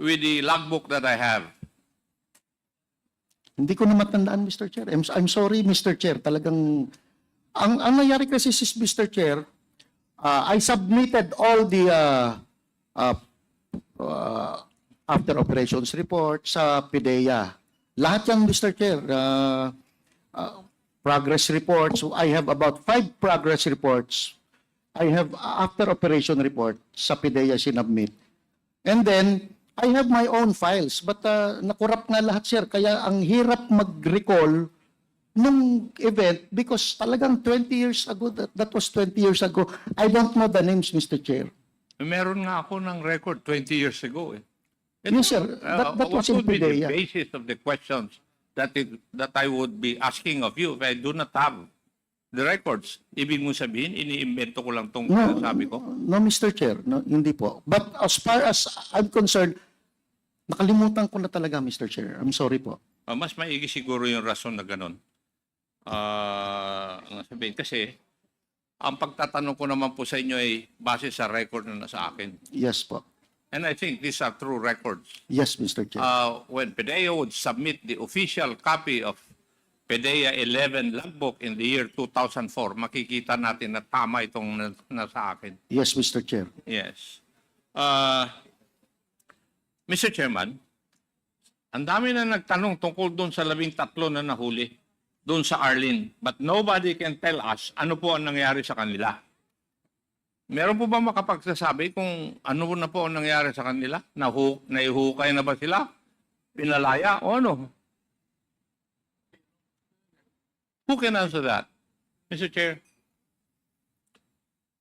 with the logbook that I have. Hindi ko na matandaan, Mr. Chair. I'm, I'm sorry, Mr. Chair. Talagang, ang, ang nangyari kasi, sis, Mr. Chair, uh, I submitted all the uh, uh, uh, after operations report sa PIDEA. Lahat yan, Mr. Chair. Uh, uh, progress reports. I have about five progress reports. I have after operation report sa PIDEA sinubmit. And then, I have my own files, but uh, nakurap nga lahat, sir. Kaya ang hirap mag-recall nung event because talagang 20 years ago, that, that was 20 years ago. I don't know the names, Mr. Chair. Meron nga ako ng record 20 years ago. Eh. Yes, sir. Uh, That, that what was in would be the basis of the questions that it, that I would be asking of you if I do not have the records? Ibig mo sabihin, iniimbento ko lang tong No, sinasabi ko? no, Mr. Chair. No, hindi po. But as far as I'm concerned, nakalimutan ko na talaga, Mr. Chair. I'm sorry po. Uh, mas maigi siguro yung rason na ganun. Ang sabihin, kasi ang pagtatanong ko naman po sa inyo ay base sa record na nasa akin. Yes po. And I think these are true records. Yes, Mr. Chair. uh, when PDEA would submit the official copy of PDEA 11 logbook in the year 2004, makikita natin na tama itong na- nasa akin. yes, Mr. Chair. Yes. Uh, Mr. Chairman, ang dami na nagtanong tungkol doon sa labing tatlo na nahuli doon sa Arlene. But nobody can tell us ano po ang nangyari sa kanila. Meron po ba makapagsasabi kung ano na po ang nangyari sa kanila? Nahu naihukay na ba sila? Pinalaya o ano? Who can answer that? Mr. Chair?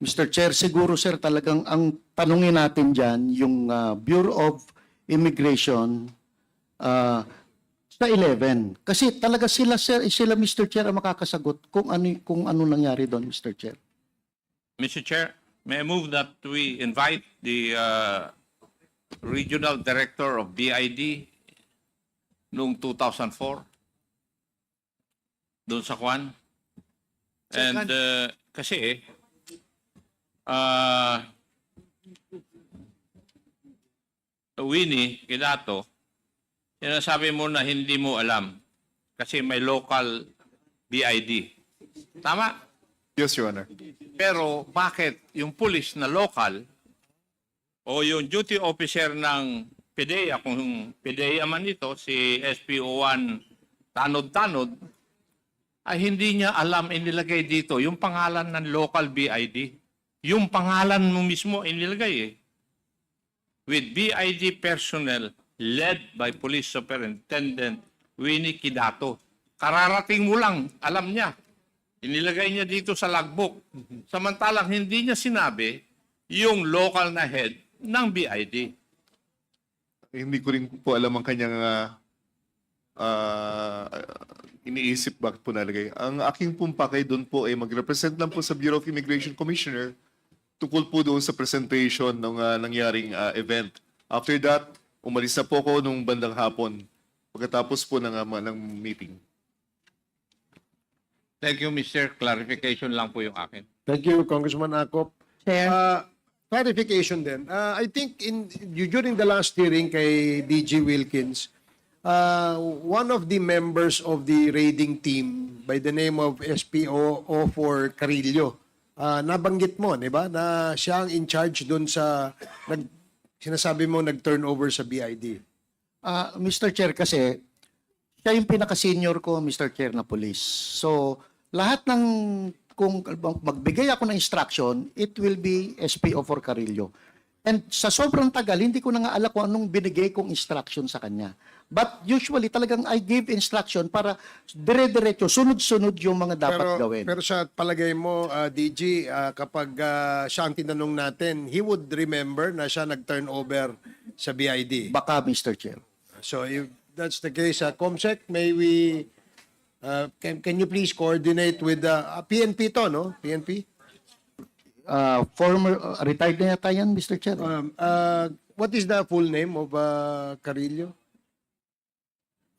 Mr. Chair, siguro sir talagang ang tanungin natin dyan, yung uh, Bureau of Immigration uh, sa 11. Kasi talaga sila, sir, sila Mr. Chair ang makakasagot kung ano, kung ano nangyari doon, Mr. Chair. Mr. Chair, may I move that we invite the uh, Regional Director of BID noong 2004 doon sa Kwan. And uh, kasi uh, Winnie Kidato, sinasabi mo na hindi mo alam kasi may local BID. Tama? Yes, Your Honor. Pero bakit yung pulis na local o yung duty officer ng PDEA, kung PDEA man ito, si SPO1 Tanod-Tanod, ay hindi niya alam inilagay dito yung pangalan ng local BID. Yung pangalan mo mismo inilagay eh. With BID personnel led by Police Superintendent Winnie Kidato. Kararating mo lang, alam niya. Inilagay niya dito sa logbook. Samantalang hindi niya sinabi yung local na head ng BID. Hindi ko rin po alam ang kanyang ah, ah, iniisip bakit po nalagay. Ang aking pong pakay doon po ay mag-represent lang po sa Bureau of Immigration Commissioner tukol po doon sa presentation ng ah, nangyaring ah, event. After that, umalis na po ko nung bandang hapon pagkatapos po ng, ma- ng meeting. Thank you, Mr. Clarification lang po yung akin. Thank you, Congressman Akop. Chair. Uh, clarification din. Uh, I think in during the last hearing kay DG Wilkins, uh, one of the members of the raiding team by the name of SPO for Carillo, uh, nabanggit mo, di ba, na siya ang in charge doon sa, nag, sinasabi mo nag-turnover sa BID. Ah, Mr. Chair kasi siya yung pinaka-senior ko, Mr. Chair na police. So, lahat ng kung magbigay ako ng instruction, it will be SPO for Carillo. And sa sobrang tagal, hindi ko na nga alam kung anong binigay kong instruction sa kanya. But usually talagang I give instruction para dire-diretso, sunod-sunod yung mga dapat pero, gawin. Pero sa palagay mo, uh, DG, uh, kapag uh, siya ang tinanong natin, he would remember na siya nag-turnover sa BID. Baka, Mr. Chair. So if that's the case, uh, Comsec, may we, uh, can, can you please coordinate with the uh, PNP to, no? PNP? Uh, former, uh, retired na yata yan, Mr. Chair. Um, uh, what is the full name of uh, Carillo?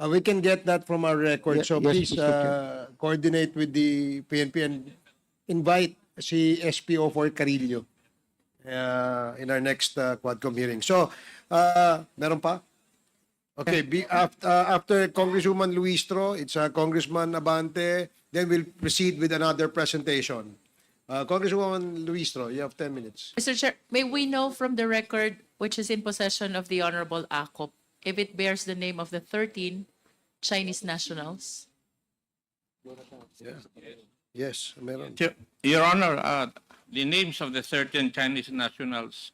Uh, we can get that from our record. So yes, please uh, coordinate with the PNP and invite si SPO for Carillo. uh, in our next uh, Quadcom hearing. So, uh, meron pa? Okay, be, after, after Congresswoman Luistro, it's uh, Congressman Abante, then we'll proceed with another presentation. Uh, Congresswoman Luistro, you have 10 minutes. Mr. Chair, may we know from the record which is in possession of the Honorable Akop if it bears the name of the 13 Chinese nationals? Yes, meron. Your- Your Honor, uh, the names of the certain Chinese nationals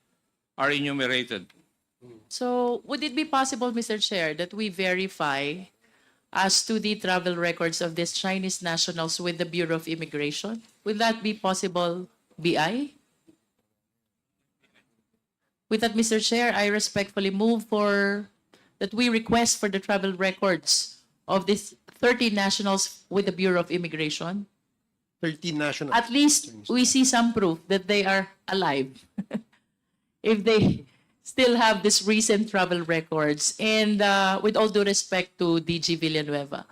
are enumerated. So would it be possible, Mr. Chair, that we verify as to the travel records of these Chinese nationals with the Bureau of Immigration? Would that be possible, BI? With that, Mr. Chair, I respectfully move for, that we request for the travel records of these 30 nationals with the Bureau of Immigration. 13 national. At least we see some proof that they are alive. if they still have this recent travel records. And uh, with all due respect to DG Villanueva,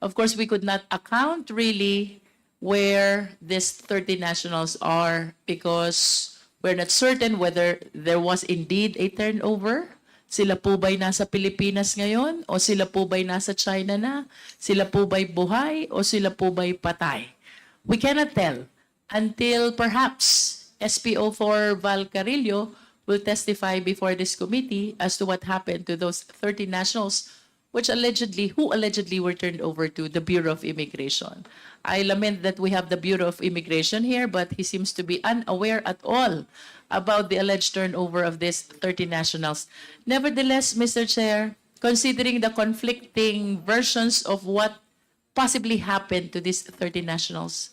of course, we could not account really where these 30 nationals are because we're not certain whether there was indeed a turnover. Sila po ba'y nasa Pilipinas ngayon? O sila po ba'y nasa China na? Sila po ba'y buhay? O sila po ba'y patay? We cannot tell until perhaps SPO4 Val Carillo will testify before this committee as to what happened to those 30 nationals which allegedly, who allegedly were turned over to the Bureau of Immigration. I lament that we have the Bureau of Immigration here, but he seems to be unaware at all about the alleged turnover of these 30 nationals. Nevertheless, Mr. Chair, considering the conflicting versions of what possibly happened to these 30 nationals,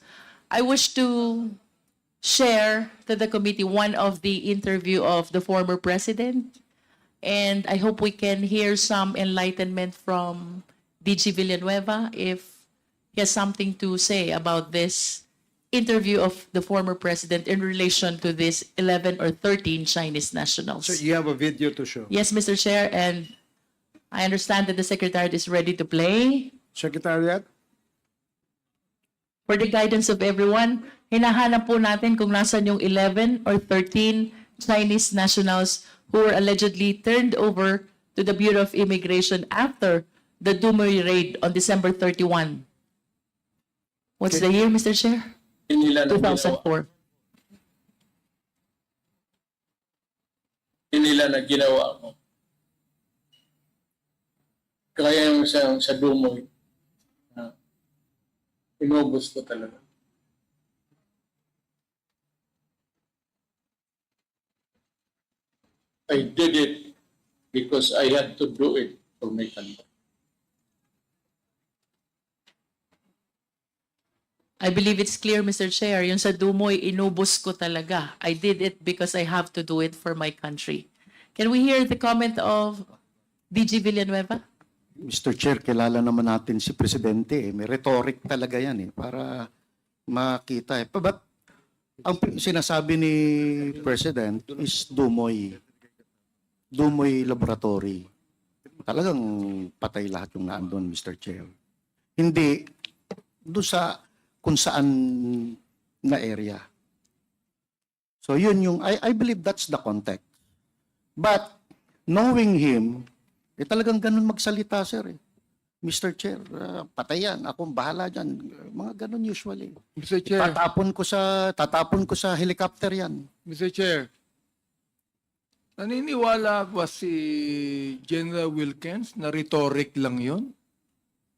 I wish to share to the committee one of the interview of the former president and I hope we can hear some enlightenment from DG Villanueva if he has something to say about this interview of the former president in relation to this 11 or 13 Chinese nationals. So you have a video to show. Yes, Mr. Chair, and I understand that the Secretariat is ready to play. Secretariat? For the guidance of everyone, hinahanap po natin kung nasan yung 11 or 13 Chinese nationals who were allegedly turned over to the Bureau of Immigration after the Dumoy raid on December 31. What's the year, Mr. Chair? Inila na ginawa, 2004. inila na ginawa mo. Kaya yung sa, sa Dumoy, na inubos ko talaga. I did it because I had to do it for my country. I believe it's clear, Mr. Chair, yung sa Dumoy, inubos ko talaga. I did it because I have to do it for my country. Can we hear the comment of DG Villanueva? Mr. Chair, kilala naman natin si Presidente. Eh. May rhetoric talaga yan eh, para makita eh. But ang sinasabi ni President is Dumoy. Dumoy Laboratory. Talagang patay lahat yung naandun, Mr. Chair. Hindi doon sa kung saan na area. So yun yung, I, I believe that's the context. But knowing him, eh talagang ganun magsalita, sir. Eh. Mr. Chair, uh, patayan, akong bahala dyan. Mga ganun usually. Mr. Chair, Tatapon ko sa tatapon ko sa helicopter yan. Mr. Chair, naniniwala ba si General Wilkins na rhetoric lang yon?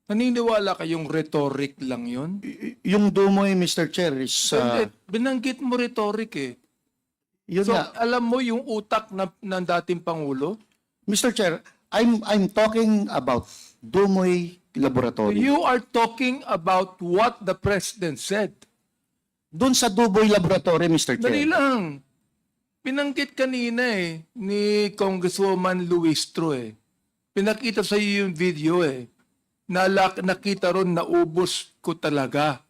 Naniniwala kayong rhetoric lang yon? Y- yung Dumoy, Mr. Chair, is uh, Hindi, binanggit mo rhetoric eh. yun So, nga. alam mo yung utak na, ng dating Pangulo? Mr. Chair, I'm I'm talking about Dumoy Laboratory. You are talking about what the President said. Doon sa Dumoy Laboratory, Mr. Dali Chair. lang. Pinanggit kanina eh, ni Congresswoman Luistro eh. Pinakita sa iyo yung video eh. Nalak, nakita ron na ubos ko talaga.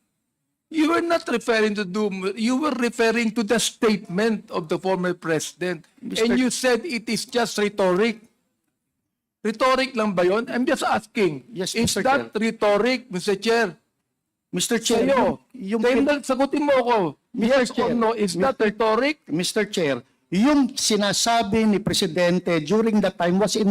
You were not referring to Doom. You were referring to the statement of the former president. And you said it is just rhetoric. Rhetoric lang ba yon? I'm just asking. Yes, is Mr. that rhetoric, Mr. Chair? Mr. Chair, Sa'yo. yung, yung Sa'yo, sagutin mo ako. Yes Chair, or no? Is that rhetoric? Mr. Chair, yung sinasabi ni Presidente during that time was in